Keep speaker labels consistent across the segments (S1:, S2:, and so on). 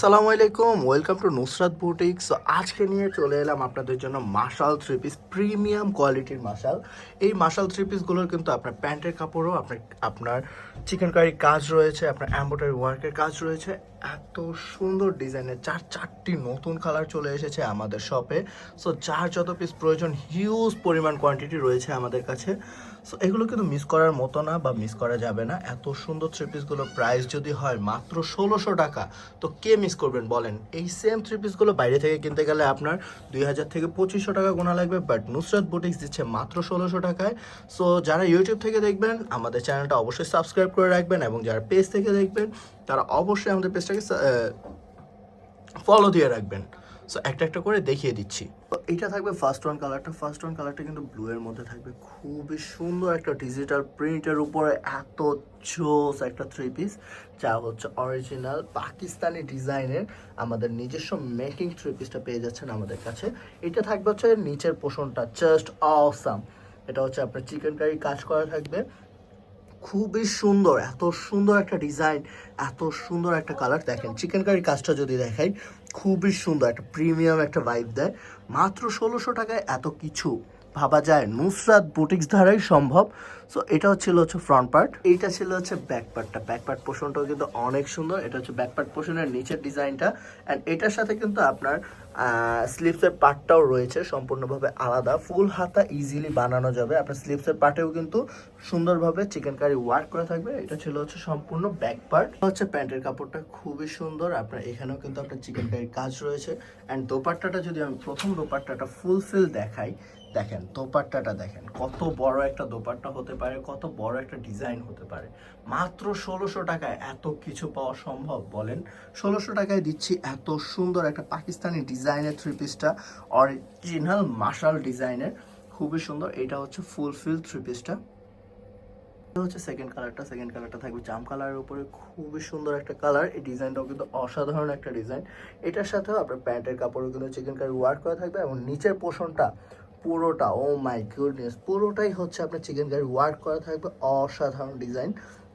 S1: আসসালামু আলাইকুম, welcome to Nusrat boutique so আজকে নিয়ে চলে এলাম আপনাদের জন্য মার্শাল থ্রি পিস প্রিমিয়াম কোয়ালিটির মার্শাল এই মার্শাল থ্রি পিসগুলোর কিন্তু আপনার প্যান্টের কাপড়ও, আপনার আপনার চিকেন কারি কাজ রয়েছে, আপনার এম্বোটারি ওয়ার্কের কাজ রয়েছে। এত সুন্দর ডিজাইনের চার, চারটি নতুন কালার চলে এসেছে আমাদের শপে সো যার যত পিস প্রয়োজন হিউজ পরিমাণ কোয়ান্টিটি রয়েছে আমাদের কাছে। সো এগুলো কিন্তু মিস করার মতো না বা মিস করা যাবে না। এত সুন্দর থ্রি পিসগুলো প্রাইস যদি হয় মাত্র ষোলোশো টাকা, তো কে মিস করবেন বলেন? এই সেম থ্রি পিসগুলো বাইরে থেকে কিনতে গেলে আপনার দুই হাজার থেকে পঁচিশশো টাকা গোনা লাগবে বাট নুসরাত বুটিক্স দিচ্ছে মাত্র ষোলোশো টাকায়। সো যারা ইউটিউব থেকে দেখবেন, আমাদের চ্যানেলটা অবশ্যই সাবস্ক্রাইব করে রাখবেন এবং যারা পেজ থেকে দেখবেন, তারা অবশ্যই আমাদের পেজটাকে ফলো দিয়ে রাখবেন। সো একটা একটা করে দেখিয়ে দিচ্ছি। এটা থাকবে ফার্স্ট ওয়ান কালারটা ফার্স্ট ওয়ান কালারটা কিন্তু ব্লু এর মধ্যে থাকবে। খুবই সুন্দর একটা ডিজিটাল প্রিন্টের উপরে এত জোস একটা থ্রি পিস যা হচ্ছে অরিজিনাল পাকিস্তানি ডিজাইনের আমাদের নিজস্ব মেকিং থ্রি পিসটা পেয়ে যাচ্ছেন আমাদের কাছে। এটা থাকবে হচ্ছে নিচের পোষণটা জাস্ট অসাম এটা হচ্ছে আপনার চিকেন কারি কাজ করা থাকবে। খুবই সুন্দর, এত সুন্দর একটা ডিজাইন এত সুন্দর একটা কালার দেখেন চিকেন কারির কাজটা যদি দেখাই, খুবই সুন্দর, একটা প্রিমিয়াম একটা ভাইব দেয়। মাত্র ষোলোশো টাকায় এত কিছু ভাবা যায়। নুসরাত বুটিক্স দ্বারাই সম্ভব। সো এটা হচ্ছিল হচ্ছে ফ্রন্ট পার্ট এইটা ছিল হচ্ছে ব্যাক পার্টটা ব্যাক পার্ট পোর্শনটাও কিন্তু অনেক সুন্দর। এটা হচ্ছে ব্যাক পার্ট পোর্শনের নিচের ডিজাইনটা অ্যান্ড এটার সাথে কিন্তু আপনার স্লিপসের পার্টটাও রয়েছে। সম্পূর্ণভাবে আলাদা। ফুল হাতা ইজিলি বানানো যাবে। আপনার স্লিপসের পার্টেও কিন্তু সুন্দরভাবে চিকেন কারি ওয়ার্ক করা থাকবে। এটা ছিল হচ্ছে সম্পূর্ণ ব্যাক পার্ট হচ্ছে প্যান্টের কাপড়টা খুবই সুন্দর। আপনার এখানেও কিন্তু আপনার চিকেন কারির কাজ রয়েছে। অ্যান্ড দোপাট্টাটা যদি আমি প্রথম দোপাট্টাটা ফুলফিল দেখাই, দেখেন দোপাট্টাটা দেখেন, কত বড় একটা দোপাট্টা হতে পারে, কত বড় একটা ডিজাইন হতে পারে। মাত্র ষোলোশো টাকায় এত কিছু পাওয়া সম্ভব বলেন? ষোলোশো টাকায় দিচ্ছি এত সুন্দর একটা পাকিস্তানি ডিজাইনের থ্রি পিসটা অরিজিনাল মার্শাল ডিজাইনের খুবই সুন্দর, এটা হচ্ছে ফুলফিল থ্রি পিসটা এটা হচ্ছে সেকেন্ড কালারটা সেকেন্ড কালারটা থাকবে জাম কালারের উপরে। খুবই সুন্দর একটা কালার এই ডিজাইনটাও কিন্তু অসাধারণ একটা ডিজাইন এটার সাথেও আপনার প্যান্টের কাপড়ও কিন্তু চিকেন কারি ওয়ার্ক করা থাকবে এবং নিচের পোষণটা পুরোটা, ও মাই গুডনেস, পুরোটাই হচ্ছে আপনার চিকেন কারি ওয়ার্ক করা থাকবে, অসাধারণ ডিজাইন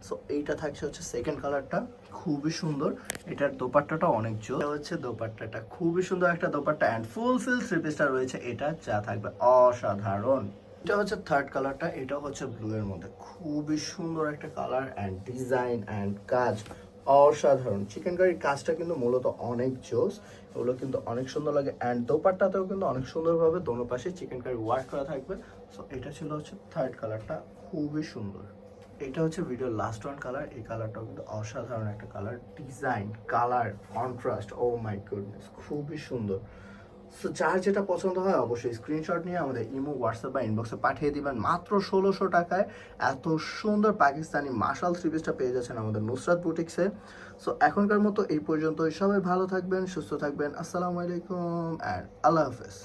S1: সো এইটা থাকছে হচ্ছে সেকেন্ড কালারটা খুবই সুন্দর। এটার দোপাট্টাটা অনেক জোর। হচ্ছে দোপাট্টাটা, খুবই সুন্দর একটা dupatta. And full fill three পিসটা রয়েছে, এটা যা থাকবে, অসাধারণ। এটা হচ্ছে থার্ড কালারটা এটা হচ্ছে ব্লু এর মধ্যে। খুবই সুন্দর একটা কালার অ্যান্ড ডিজাইন অ্যান্ড কাজ। অসাধারণ। চিকেন কারির কাজটা কিন্তু মূলত অনেক জোস। এগুলো কিন্তু অনেক সুন্দর লাগে অ্যান্ড দোপারটাতেও কিন্তু অনেক সুন্দরভাবে দোনো পাশে চিকেন কারি ওয়ার্ক করা থাকবে। সো এটা ছিল হচ্ছে থার্ড কালারটা খুবই সুন্দর। এটা হচ্ছে ভিডিওর লাস্ট ওয়ান কালার এই কালারটাও কিন্তু অসাধারণ একটা colour design colour contrast oh my goodness খুবই সুন্দর। সো যার যেটা পছন্দ হয় অবশ্যই স্ক্রিনশট নিয়ে আমাদের ইমো হোয়াটসঅ্যাপ বা ইনবক্সে পাঠিয়ে দিবেন। মাত্র ষোলোশো টাকায় এত সুন্দর পাকিস্তানি মার্শাল থ্রি পিসটা পেয়ে যাচ্ছেন আমাদের নুসরাত বুটিক্সে। সো এখনকার মতো এই পর্যন্ত সবাই ভালো থাকবেন, সুস্থ থাকবেন। আসসালামু আলাইকুম অ্যান্ড আল্লাহ হাফেজ।